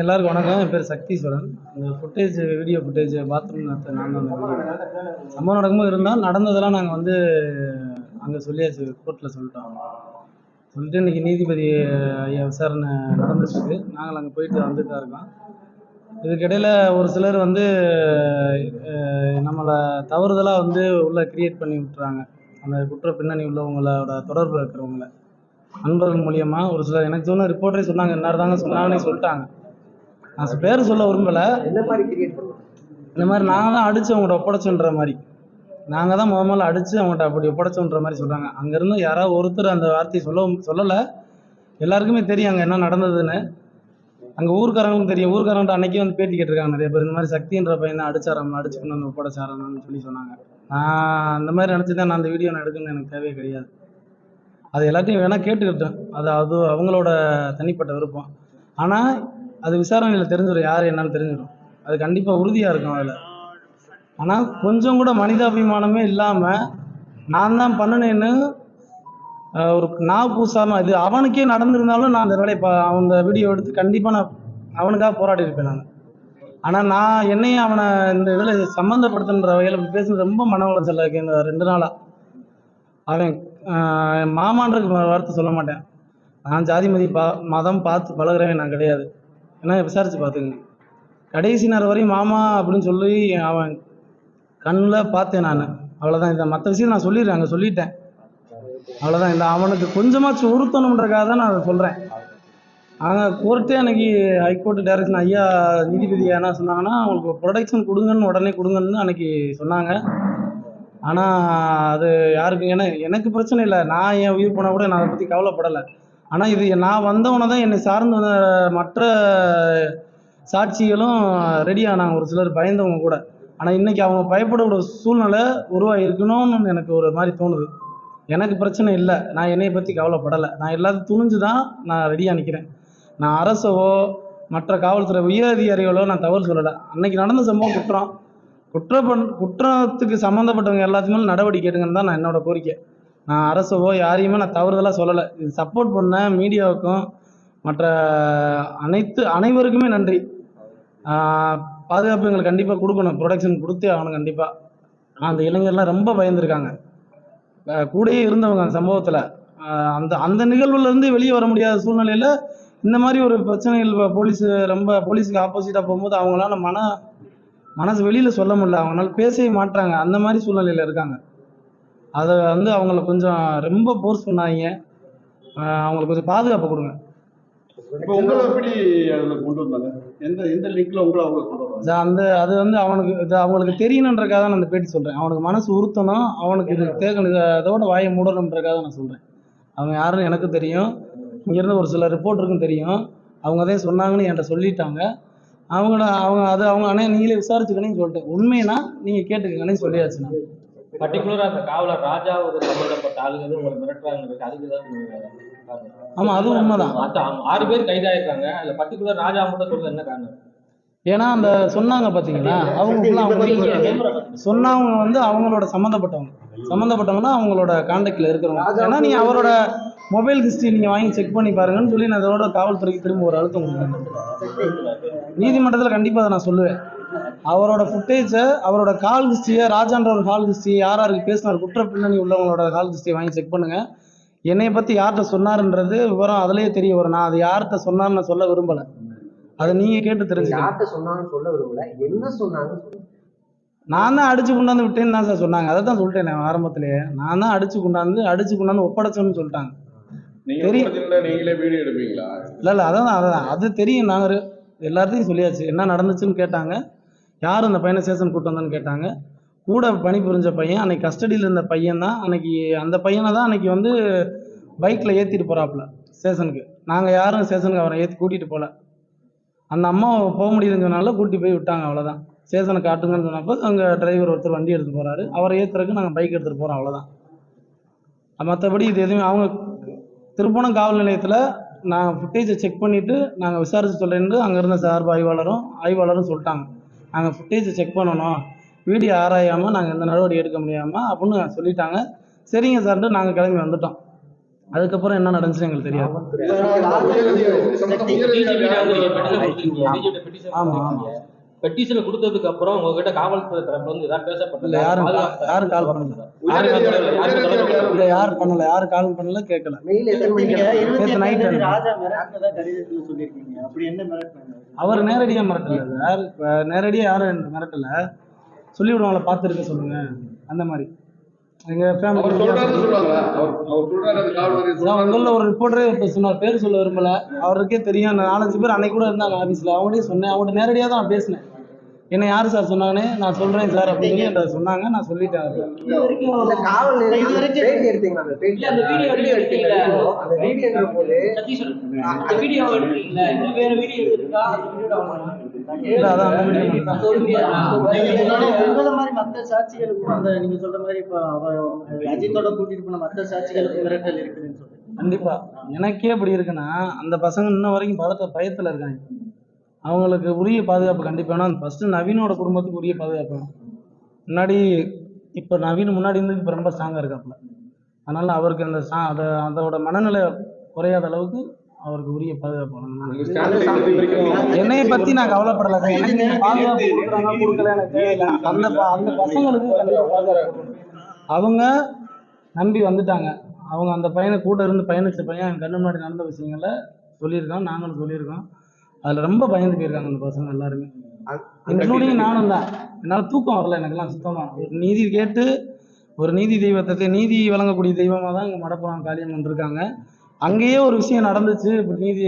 எல்லாருக்கும் வணக்கம். என் பேர் சக்தீஸ்வரன். இந்த ஃபுட்டேஜ் வீடியோ ஃபுட்டேஜ் பாத்ரூம் நான் தான் சம்பவம் நடக்கும்போது இருந்தால் நடந்ததெல்லாம் நாங்கள் வந்து அங்கே சொல்லியாச்சு கோர்ட்டில் சொல்லிட்டோம். சொல்லிட்டு இன்னைக்கு நீதிபதி ஐயா விசாரணை நடந்துட்டுருக்கு நாங்கள் அங்கே போயிட்டு வந்துட்டு தான் இருக்கோம். இதுக்கிடையில் ஒரு சிலர் வந்து நம்மளை தவறுதலாக வந்து உள்ளே கிரியேட் பண்ணி விட்டுறாங்க. அந்த குற்ற பின்னணி உள்ளவங்களோட தொடர்பு இருக்கிறவங்கள. நண்பர்கள் மூலியமாக ஒரு சிலர் எனக்கு சொன்ன ரிப்போர்ட்டரே சொன்னாங்க இன்னார் தாங்க சொன்னாங்கன்னே சொல்லிட்டாங்க. நான் பேர் சொல்ல விரும்பலை. என்ன மாதிரி கிரியேட் பண்ணுவோம் இந்த மாதிரி நாங்கள் தான் அடித்து அவங்கள்ட்ட ஒப்படைச்சோன்ற மாதிரி. நாங்கள் தான் முத முதல்ல அடித்து அவங்கள்ட்ட அப்படி ஒப்படைச்சோன்ற மாதிரி சொல்கிறாங்க அங்கேருந்து யாராவது ஒருத்தர் அந்த வார்த்தையை சொல்ல சொல்லலை. எல்லாருக்குமே தெரியும் அங்கே என்ன நடந்ததுன்னு. அங்கே ஊர்க்காரங்களுக்கும் தெரியும். ஊர்க்காரங்கள்ட்ட அன்னைக்கே வந்து பேட்டி கேட்டிருக்காங்க நிறைய பேர். இந்த மாதிரி சக்தின்ற பையன் தான் அடிச்சாராம் அடிச்சு கொண்டு வந்து ஒப்படைச்சாரான்னு சொல்லி சொன்னாங்க. நான் அந்த மாதிரி நினச்சி தான் நான் அந்த வீடியோ நான் எடுக்கணும்னு எனக்கு தேவையே கிடையாது. அது எல்லாத்தையும் வேணால் கேட்டுக்கிட்டேன். அது அது அவங்களோட தனிப்பட்ட விருப்பம். ஆனால் அது விசாரணையில் தெரிஞ்சிடும் யார் என்னன்னு தெரிஞ்சிடும். அது கண்டிப்பாக உறுதியாக இருக்கும் அதில். ஆனால் கொஞ்சம் கூட மனிதாபிமானமே இல்லாமல் நான் தான் பண்ணினேன்னு ஒரு நான் பூசாமல் இது அவனுக்கே நடந்திருந்தாலும் நான் அந்த வேலையை பா அந்த வீடியோ எடுத்து கண்டிப்பாக நான் அவனுக்காக போராடி இருப்பேன் நான். ஆனால் நான் என்னையும் அவனை இந்த இதில் சம்மந்தப்படுத்துன்ற வகையில் பேசுனது ரொம்ப மன உளைச்சல் இருக்கு. இந்த ரெண்டு நாளாக அவன் மாமான்றதுக்கு வார்த்தை சொல்ல மாட்டேன். நான் ஜாதி மதி பா மதம் பார்த்து பழகிறவன் நான் கிடையாது. ஏன்னா விசாரித்து பார்த்துங்க. கடைசி நேரம் வரையும் மாமா அப்படின்னு சொல்லி அவன் கண்ணில் பார்த்தேன் நான். அவ்வளோதான் இந்த மற்ற விஷயம் நான் சொல்லிடுறேன். அங்கே சொல்லிட்டேன். அவ்வளோதான் இந்த அவனுக்கு கொஞ்சமாச்சும் உறுத்தணுன்றக்காக தான் நான் அதை சொல்கிறேன் அங்கே கோர்ட்டே அன்னைக்கு ஹைகோர்ட் டைரக்ஷன் ஐயா நீதிபதி என்ன சொன்னாங்கன்னா அவங்களுக்கு ப்ரொடக்ஷன் கொடுங்கன்னு உடனே கொடுங்கன்னு அன்னைக்கு சொன்னாங்க. ஆனால் அது யாருக்கு ஏன்னா எனக்கு பிரச்சனை இல்லை. நான் என் உயிர் போனால் கூட நான் அதை பற்றி கவலைப்படலை. ஆனால் இது நான் வந்தவனை தான் என்னை சார்ந்து வந்த மற்ற சாட்சிகளும் ரெடி ஆனாங்க. ஒரு சிலர் பயந்தவங்க கூட. ஆனால் இன்னைக்கு அவங்க பயப்படக்கூடிய சூழ்நிலை உருவாகி இருக்கணும்னு எனக்கு ஒரு மாதிரி தோணுது. எனக்கு பிரச்சனை இல்லை. நான் என்னையை பற்றி கவலைப்படலை. நான் எல்லாத்தையும் துணிஞ்சு தான் நான் ரெடியாக நிற்கிறேன் நான் அரசவோ மற்ற காவல்துறை உயர் அதிகாரிகளோ நான் தவறு சொல்லலை. அன்னைக்கு நடந்த சம்பவம் குற்றம். குற்ற பண் குற்றத்துக்கு சம்மந்தப்பட்டவங்க எல்லாத்துக்குமே நடவடிக்கை எடுங்கன்னு தான் நான் என்னோட கோரிக்கை. நான் அரசவோ யாரையுமே நான் தவறுதலாக சொல்லலை. இது சப்போர்ட் பண்ண மீடியாவுக்கும் மற்ற அனைத்து அனைவருக்குமே நன்றி. பாதுகாப்பு எங்களுக்கு கண்டிப்பாக கொடுக்கணும். ப்ரொடக்ஷன் கொடுத்தே ஆகணும் கண்டிப்பாக அந்த இளைஞர்லாம் ரொம்ப பயந்துருக்காங்க. கூடயே இருந்தவங்க அந்த சம்பவத்தில். அந்த அந்த நிகழ்வுலேருந்து வெளியே வர முடியாத சூழ்நிலையில் இந்த மாதிரி ஒரு பிரச்சனைகள் போலீஸ் ரொம்ப போலீஸுக்கு ஆப்போசிட்டாக போகும்போது அவங்களால மன மனசு வெளியில் சொல்ல முடியல. அவங்களால பேசவே மாட்றாங்க. அந்த மாதிரி சூழ்நிலையில் இருக்காங்க. அதை வந்து அவங்கள கொஞ்சம் ரொம்ப ஃபோர்ஸ் பண்ணாதீங்க. அவங்களுக்கு கொஞ்சம் பாதுகாப்பு கொடுங்க. இப்போ உங்களை எப்படி அதுல கொண்டு வந்தாங்க? எந்த எந்த லிங்க்ல உங்களை அவங்க கொண்டு வந்தாங்க? அந்த அது வந்து அவனுக்கு இது அவங்களுக்கு தெரியணுன்றக்காக தான் நான் இந்த பேட்டி சொல்கிறேன் அவனுக்கு மனசு உறுத்தணும் அவனுக்கு இது இதை அதோட வாயை மூடணுன்றக்காக நான் சொல்கிறேன் அவங்க யாருன்னு எனக்கு தெரியும். இங்கேருந்து ஒரு சில ரிப்போர்ட்டருக்கும் தெரியும். அவங்க அதே சொன்னாங்கன்னு என்கிட்ட சொல்லிட்டாங்க. அவங்கள அவங்க அது அவங்க அண்ணே நீங்களே விசாரிச்சுக்கணும்னு சொல்லிட்டேன். உண்மைனா நீங்கள் கேட்டுக்கங்கன்னு சொல்லியாச்சு நான். பர்டிகுலரா அந்த காவலர் ராஜா ஒரு சம்பந்தப்பட்ட ஆளுங்க உங்களை மிரட்டுறாங்க அதுக்கு தான். ஆமாம் அதுவும் உண்மைதான். ஆறு பேர் கைதாயிருக்காங்க. அதுல பர்டிகுலர் ராஜா மட்டும் சொல்றது என்ன காரணம்? ஏன்னா அந்த சொன்னாங்க பார்த்தீங்களா அவங்க சொன்னவங்க வந்து அவங்களோட சம்மந்தப்பட்டவங்க சம்மந்தப்பட்டவங்கன்னா அவங்களோட கான்டாக்டில் இருக்கிறவங்க. ஏன்னா நீங்கள் அவரோட மொபைல் ஹிஸ்ட்ரி நீங்கள் வாங்கி செக் பண்ணி பாருங்கன்னு சொல்லி நான் இதோட காவல்துறைக்கு திரும்ப ஒரு அழுத்தம் கொடுக்குறேன் நீதிமன்றத்தில் கண்டிப்பாக அதை நான் சொல்லுவேன். அவரோட ஃபுட்டேஜை அவரோட கால் ஹிஸ்ட்ரியை ராஜான்ற ஒரு கால் ஹிஸ்ட்ரி யார் யாருக்கு பேசினார் குற்ற பின்னணி உள்ளவங்களோட கால் ஹிஸ்ட்ரியை வாங்கி செக் பண்ணுங்கள் என்னைய பற்றி யார்கிட்ட சொன்னாருன்றது விவரம் அதிலேயே தெரிய வரும். நான் அது யார்கிட்ட சொன்னார்னு சொல்ல விரும்பலை. அதை நீங்கள் கேட்டு தெரிஞ்சுக்கணும். யார்கிட்ட சொன்னாங்கன்னு சொல்ல விரும்பல. என்ன சொன்னாங்கன்னு சொல்லுங்க நான் தான் அடிச்சு கொண்டாந்து விட்டேன்னு தான் சார் சொன்னாங்க. அதை தான் சொல்லிட்டேன் நான் ஆரம்பத்திலேயே. நான் தான் அடிச்சு கொண்டாந்து அடிச்சு கொண்டாந்து ஒப்படைச்சோன்னு சொல்லிட்டாங்க. நீங்க தெரியும். நீங்களே வீடியோ எடுப்பீங்களா? இல்லை இல்லை அதான் அதான் அது தெரியும். நாங்கள் எல்லாத்தையும் சொல்லியாச்சு. என்ன நடந்துச்சுன்னு கேட்டாங்க. யார் அந்த பையனை ஸ்டேஷன் கூட்டு வந்தான்னு கேட்டாங்க. கூட பணிபுரிஞ்ச பையன் அன்னைக்கு கஸ்டடியில் இருந்த பையன் தான் அன்னைக்கு அந்த பையனை தான் அன்னைக்கு வந்து பைக்கில் ஏற்றிட்டு போகிறாப்புல ஸ்டேஷனுக்கு நாங்கள் யாரும் ஸ்டேஷனுக்கு அவரை ஏற்றி கூட்டிகிட்டு போகல அந்த அம்மா போக முடியுதுன்னு சொன்னால கூட்டி போய் விட்டாங்க அவ்வளோதான் ஸ்டேஷனை காட்டுங்கன்னு சொன்னப்போ அங்கே டிரைவர் ஒருத்தர் வண்டி எடுத்து போகிறாரு அவரை ஏற்றுறதுக்கு நாங்கள் பைக் எடுத்துகிட்டு போகிறோம் அவ்வளோதான் மற்றபடி இது எதுவுமே அவங்க திருப்பணம் காவல் நிலையத்தில் நாங்கள் ஃபுட்டேஜை செக் பண்ணிவிட்டு நாங்கள் விசாரித்து சொல்லேன்னு அங்கே இருந்த சார்பு ஆய்வாளரும் ஆய்வாளரும் சொல்லிட்டாங்க. நாங்கள் ஃபுட்டேஜை செக் பண்ணணும். வீடியோ ஆராயாமல் நாங்கள் எந்த நடவடிக்கை எடுக்க முடியாமல் அப்படின்னு சொல்லிட்டாங்க. சரிங்க சார்ன்ட்டு நாங்கள் கிளம்பி வந்துட்டோம். அதுக்கப்புறம் என்ன நடந்துச்சுன்னு எங்களுக்கு தெரியாது. ஆமா, ஆமா. பெட்டிஷன் கொடுத்ததுக்கு அப்புறம் உங்ககிட்ட காவல்துறை தரப்புல வந்து ஏதாவது பேசப்பட்டது யாரும் யாரும் கால் பண்ணல. யார் பண்ணல யாரும் கால் பண்ணல கேட்கல என்ன மிரட்டினாங்க அவர் நேரடியா மிரட்டல. சார் இப்ப நேரடியா யாரும் மிரட்டல? சொல்லி விடுவாங்கள பார்த்துருக்க சொல்லுங்க. அந்த மாதிரி. எங்க ஃபேமிலி உங்களில் ஒரு ரிப்போர்ட்டரே இப்போ சொன்னார். பேர் சொல்ல விரும்பல. அவருக்கே தெரியும். நாலஞ்சு பேர் அன்னைக்கு கூட இருந்தாங்க ஆஃபீஸில் அவங்கள்டே சொன்னேன். அவங்கள்ட்ட நேரடியாக தான் நான் பேசினேன். என்ன யார் சார் சொன்னாங்கன்னு? நான் சொல்கிறேன் சார் அப்படின்னு சொல்லி சொன்னாங்க நான் சொல்லிட்டேன் மத்த சாட்சிகளுக்கும் அந்த நீங்க சொல்ற மாதிரி இப்ப அஜித்தோட கூட்டிட்டு போன மத்த சாட்சிகளுக்கும் மிரட்டல் இருக்குதுன்னு சொல்றீங்க கண்டிப்பா. எனக்கே இப்படி இருக்குன்னா அந்த பசங்க இன்ன வரைக்கும் பதட்ட பயத்துல இருக்காங்க. அவங்களுக்கு உரிய பாதுகாப்பு கண்டிப்பா வேணும். ஃபர்ஸ்ட் நவீனோட குடும்பத்துக்கு உரிய பாதுகாப்பு வேணும். முன்னாடி இப்போ நவீன் முன்னாடி இருந்து இப்போ ரொம்ப ஸ்ட்ராங்காக இருக்காப்புல. அதனால அவருக்கு அந்த சா அதை அதோட மனநிலை குறையாத அளவுக்கு அவருக்கு உரிய பாதுகாப்பு வேணும். என்னைய பத்தி நான் கவலைப்படல சார். எனக்கு பாதுகாப்பு கொடுக்குறாங்க கொடுக்கல எனக்கு அந்த அந்த பசங்களுக்கு கண்டிப்பா பாதுகாப்பு. அவங்க நம்பி வந்துட்டாங்க. அவங்க அந்த பையனை கூட இருந்து பயணிச்ச பையன் என் கண்ணு முன்னாடி நடந்த விஷயங்கள சொல்லியிருக்கோம் நாங்களும் சொல்லியிருக்கோம். அதில் ரொம்ப பயந்து போயிருக்காங்க அந்த பசங்க எல்லாருமே. இன்க்ளூடிங் நானும் தான். என்னால் தூக்கம் வரல எனக்கெல்லாம் சுத்தமாக ஒரு நீதி கேட்டு ஒரு நீதி தெய்வத்தை நீதி வழங்கக்கூடிய தெய்வமாக தான் இங்கே மடப்புறம் காளியம்மன் இருக்காங்க அங்கேயே ஒரு விஷயம் நடந்துச்சு. இப்படி நீதி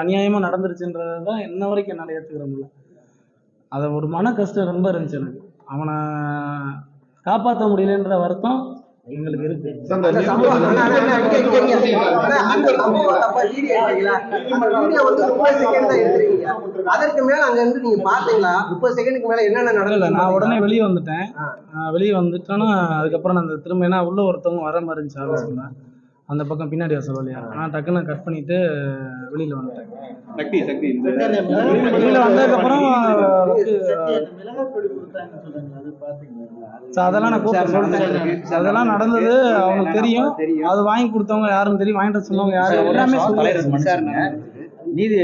அநியாயமாக நடந்துருச்சுன்றது தான் இன்ன வரைக்கும் என்னால் ஏற்றுக்கிற முடியல. அதை ஒரு மன கஷ்டம் ரொம்ப இருந்துச்சு எனக்கு. அவனை காப்பாற்ற முடியலன்ற வருத்தம் எங்களுக்கு இருக்கு. அதற்கு மேல அங்க இருந்து நீங்க பாத்தீங்களா? முப்பது செகண்டுக்கு மேல என்னென்ன நடந்தது நான் உடனே வெளியே வந்துட்டேன். வெளியே வந்துட்டேன்னா அதுக்கப்புறம் நான் அந்த திரும்ப ஏன்னா உள்ள ஒருத்தவங்க வர மாதிரி இருந்துச்சு ஆஃபீஸ்க்குள்ள அந்த பக்கம் பின்னாடி வாசல் வழியா நான் டக்குன்னு கட் பண்ணிட்டு வெளியில வந்துட்டேன். சக்தி சக்தி வெளியில வந்ததுக்கப்புறம் So அதெல்லாம் நான் கூப்பிட்டு அதெல்லாம் நடந்தது அவங்களுக்கு தெரியும். அது வாங்கி கொடுத்தவங்க யாருன்னு தெரியும். வாங்கிட்டு சொன்னவங்க யாரு எல்லாமே. நீதி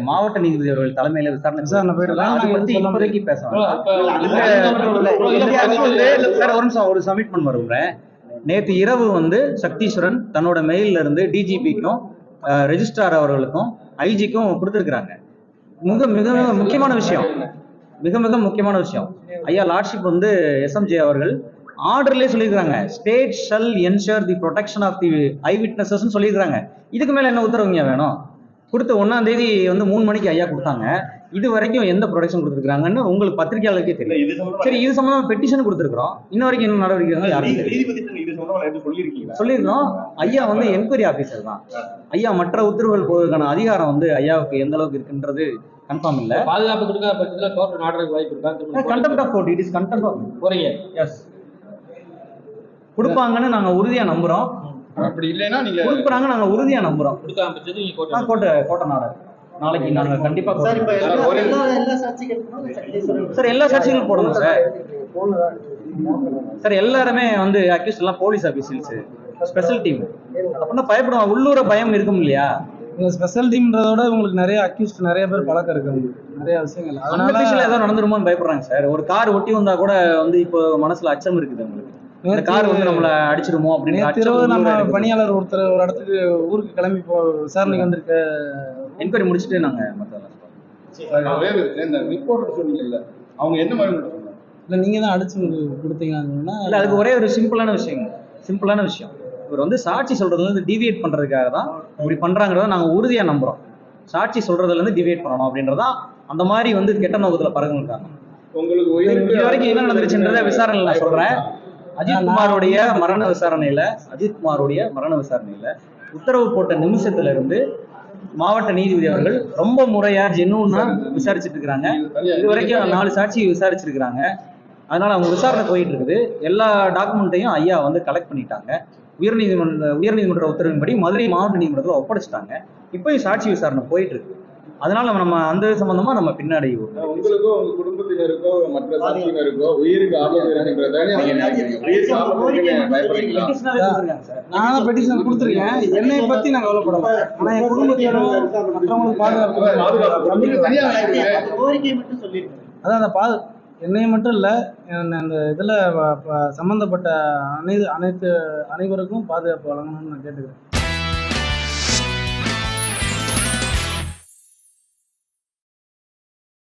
மாவட்ட நீதிபதி அவர்கள் தலைமையில விசாரணை விசாரணை போயிட்டு இப்போதைக்கு பேச வேண்டாம். அப்ப இல்ல, அது வந்து- சார் ஒரு நிமிஷம் ஒரு சப்மிட் பண்ண வருகிறேன் நேற்று இரவு வந்து சக்தீஸ்வரன் தன்னோட மெயில்ல இருந்து டிஜிபிக்கும் ரெஜிஸ்ட்ரார் அவர்களுக்கும் ஐஜிக்கும் கொடுத்துருக்குறாங்க. மிக மிக முக்கியமான விஷயம். மிக மிக முக்கியமான விஷயம். ஐயா லார்ட்ஷிப் வந்து எஸ்எம்ஜே அவர்கள் ஆர்டர்லேயே சொல்லியிருக்கிறாங்க. State shall ensure the protection of the I விட்னஸஸ்ன்னு சொல்லியிருக்காங்க இதுக்கு மேலே என்ன உத்தரவுங்க வேணும்? கொடுத்த ஒன்றாம் தேதி வந்து மூணு மணிக்கு ஐயா கொடுத்தாங்க. இது வரைக்கும் எந்த ப்ரொடெக்ஷன் கொடுத்துருக்காங்கன்னு உங்களுக்கு பத்திரிகையாளருக்கே தெரியும். சரி இது சம்பந்தமா பெட்டிஷன் கொடுத்துருக்கோம் இன்ன வரைக்கும் என்ன நடவடிக்கை சொல்லியிருக்கீங்களா? சொல்லியிருக்கோம் ஐயா வந்து என்கொயரி ஆஃபீஸர் தான். ஐயா மற்ற உத்தரவுகள் போவதற்கான அதிகாரம் வந்து ஐயாவுக்கு எந்த அளவுக்கு இருக்குன்றது கன்ஃபார்ம் இல்ல. பாதுகாப்பு கொடுக்காத பட்சத்துல கோர்ட் ஆர்டருக்கு வாய்ப்பு இருக்கா? திரும்ப contempt of court it is contempt of போறீங்க. எஸ் கொடுப்பாங்கன்னு நாங்க உறுதியா நம்புறோம். அப்படி இல்லைன்னா நீங்க கொடுக்குறாங்க நாங்க உறுதியா நம்புறோம். கொடுக்காம கோர்ட் கோட்டை கோட்டை நாடர் நாளைக்கு நாங்க கண்டிப்பா சார் இப்ப எல்லா சக்தீஸ்வரன் சார் எல்லா சாட்சிகளும் போடணும் சார். சார் எல்லாருமே வந்து அக்யூஸ்ட் எல்லாம் போலீஸ் ஆபீசர்ஸ் ஸ்பெஷல் டீம் அப்படின்னா பயப்படுவாங்க. உள்ளூர பயம் இருக்கும் இல்லையா? இவங்க ஸ்பெஷல் டீம்ன்றதோட இவங்களுக்கு நிறைய அக்யூஸ்ட் நிறைய பேர் பழக்கம் இருக்கு. நிறைய விஷயங்கள். விஷயம் ஏதோ நடந்துருமோன்னு பயப்படுறாங்க சார். ஒரு கார் ஒட்டி வந்தா கூட வந்து இப்போ மனசுல அச்சம் இருக்குது உங்களுக்கு இந்த கார் வந்து நம்மள அடிச்சிருமோ அப்படின்னு நம்ம. பணியாளர் ஒருத்தர் ஒரு இடத்துக்கு ஊருக்கு கிளம்பி போ விசாரணைக்கு வந்திருக்க என்கொயரி முடிச்சுட்டு நாங்க மத்த ஒரே ஒரு இந்த ரிப்போர்ட் சொன்னீங்கல்ல அவங்க என்ன மாதிரி இல்லை நீங்க தான் அடிச்சு கொடுத்தீங்கன்னா இல்ல அதுக்கு ஒரே ஒரு சிம்பிளான விஷயம். சிம்பிளான விஷயம். இவர் வந்து சாட்சி சொல்றதுல இருந்து டிவியேட் பண்றதுக்காக தான் இப்படி பண்றாங்கிறத நாங்க உறுதியா நம்புறோம். சாட்சி சொல்றதுல இருந்து டிவியேட் பண்ணணும் அப்படின்றதா அந்த மாதிரி வந்து கெட்ட நோக்கத்துல பறகுங்க உங்களுக்கு இது வரைக்கும் என்ன நடந்துச்சுன்றத விசாரணையில நான் சொல்றேன். அஜித் குமாருடைய மரண விசாரணையில அஜித் குமாருடைய மரண விசாரணையில உத்தரவு போட்ட நிமிஷத்துல இருந்து மாவட்ட நீதிபதி அவர்கள் ரொம்ப முறையா ஜென்னுன்னா விசாரிச்சுட்டு இருக்கிறாங்க. இது வரைக்கும் நாலு சாட்சி விசாரிச்சிருக்கிறாங்க. அதனால அவங்க விசாரணை போயிட்டு இருக்குது. எல்லா டாக்குமெண்ட்டையும் ஐயா வந்து கலெக்ட் பண்ணிட்டாங்க. உயர்நீதிமன்ற உயர்நீதிமன்ற உத்தரவின்படி மதுரை மாவட்ட நீதிமன்றத்தில் ஒப்படைச்சிட்டாங்க. இப்போயும் சாட்சி விசாரணை போயிட்டு இருக்கு. அதனால நம்ம அந்த சம்பந்தமா நம்ம பின்னாடி உங்களுக்கோ உங்க குடும்பத்தினருக்கோ மற்ற சாட்சியினருக்கோ உயிருக்கு. நான் பெட்டிஷன் கொடுத்துருக்கேன். என்னைய பத்தி நான் கவலைப்படல ஆனா என் குடும்பத்தினரும் மற்றவங்களுக்கு பாதுகாப்பு அதான் அந்த பா என்னைய மட்டும் இல்லை அந்த இதில் சம்மந்தப்பட்ட அனைத்து அனைத்து அனைவருக்கும் பாதுகாப்பு வழங்கணும்னு நான் கேட்டுக்கிறேன்.